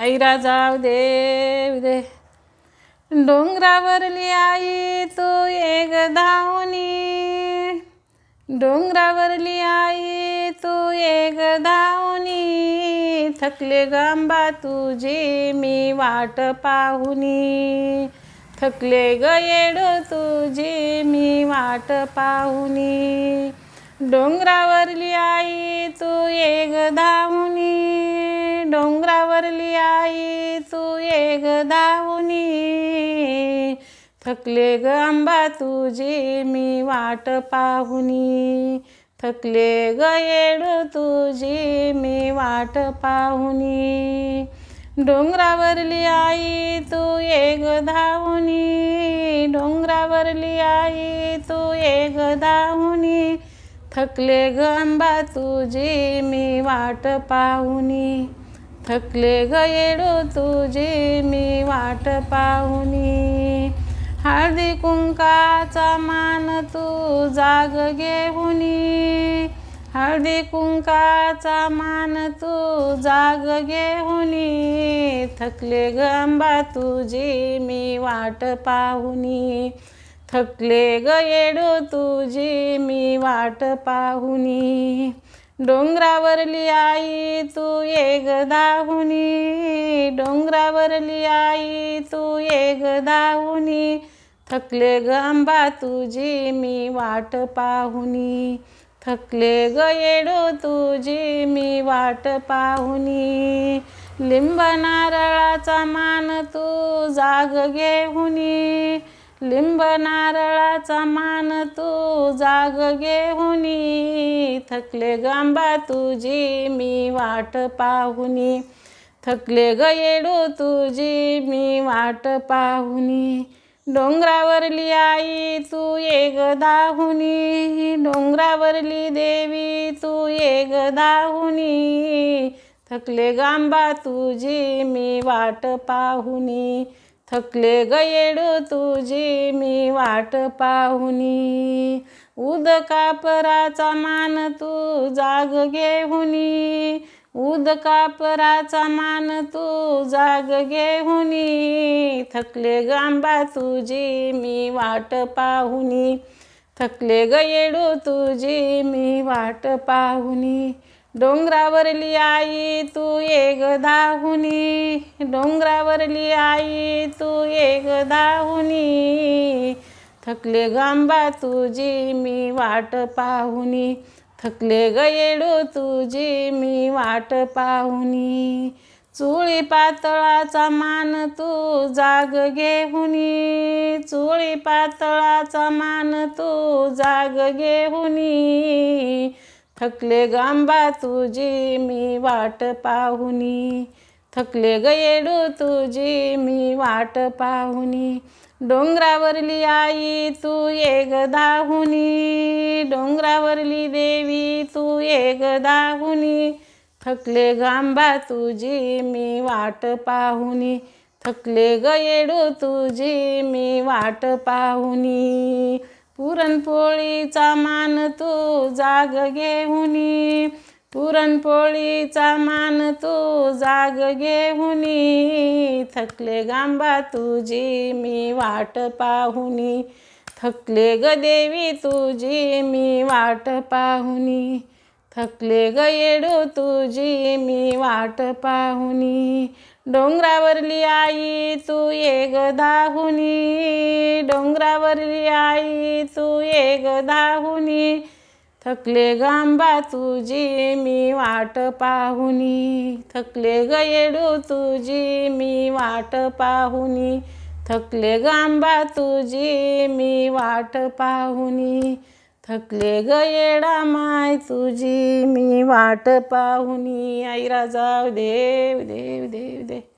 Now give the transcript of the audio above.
ऐरा जाऊ दे दे डोंगरावरली आई तू एक धावनी. डोंगरावरली आई तू एक धावनी. थकले गांबा तुझी मी वाट पाहुनी. थकले ग तुझी मी वाट पाहुनी. डोंगरावरली आई तू एक धावनी. आई तू एक धावनी थकले ग आंबा तुझी मी वाट पाहुनी. थकले ग येड तुझी मी वाट पाहुनी. डोंगरावरली आई तू एक धावनी डोंगरावरली आई तू एक धावनी थकले ग आंबा तुझी मी वाट पाहुनी. थकले ग येडो मी वाट पाहुनी. हळदी कुंकाचा मान तू जाग घेऊनी. हळदी कुंकाचा मान तू जाग घेऊनी. थकले गंबा तुझे तुझी मी वाट पाहुनी. थकले ग येडो तुझी मी वाट पाहुनी. डोंगरावरली आई तू एक दाहुनी डोंगरावरली आई तू एक दाहुनी थकले ग आंबा तुझी मी वाट पाहुनी. थकले ग येडो तुझी मी वाट पाहुनी. लिंब नारळाचा मान तू जाग घेऊनी. लिंब नारळाचा मान तू जाग घेऊनी थकले गांबा तुझी मी वाट पाहुनी थकले ग येडू तुझी मी वाट पाहुनी डोंगरावरली आई तू एक दाहुनी डोंगरावरली देवी तू एक दाहुनी थकले गांबा तुझी मी वाट पाहुनी थकले ग तुझी मी वाट पाहुनी. उदकापराचा मान तू जाग घेवनी उद कापराचा मान तू जाग घेहुनी थकले गांबा तुझी मी वाट पाहुनी. थकले ग येडो तुझी मी वाट पाहुनी. डोंगरावरली आई तू एक दाहुनी डोंगरावरली आई तू एक दाहुनी थकले गांबा तुझी मी वाट पाहुनी थकले गयेडू तुझी मी वाट पाहुनी चुळी पातळाचा मान तू जाग घेहुनी चुळी पातळाचा मान तू जाग घेहुनी थकले गांबा तुझी मी वाट पाहुनी. थकले गयेडू तुझी मी वाट पाहुनी. डोंगरावरली आई तू एकदाहुनी डोंगरावरली देवी तू एकदाहुनी थकले गांबा तुझी मी वाट पाहुनी. थकले गयेडू तुझी मी वाट पाहुनी. पुरणपोळीचा मान तू जाग घेऊनी पुरणपोळीचा मान तू जाग घेऊनी थकले गांबा तुझी मी वाट पाहुनी थकले ग देवी तुझी मी वाट पाहुनी थकले ग येडू तुझी मी वाट पाहुनी डोंगरावरली आई तू एक दाहुनी डोंगरावरली आई तू एक धाहुनी थकले गांबा तुझी मी वाट पाहुनी. थकले ग येडू तुझी मी वाट पाहुनी. थकले गांबा तुझी मी वाट पाहुनी. थकले ग येडा माय तुझी. मी वाट पाहुनी. आई जाऊ देव देव देव दे.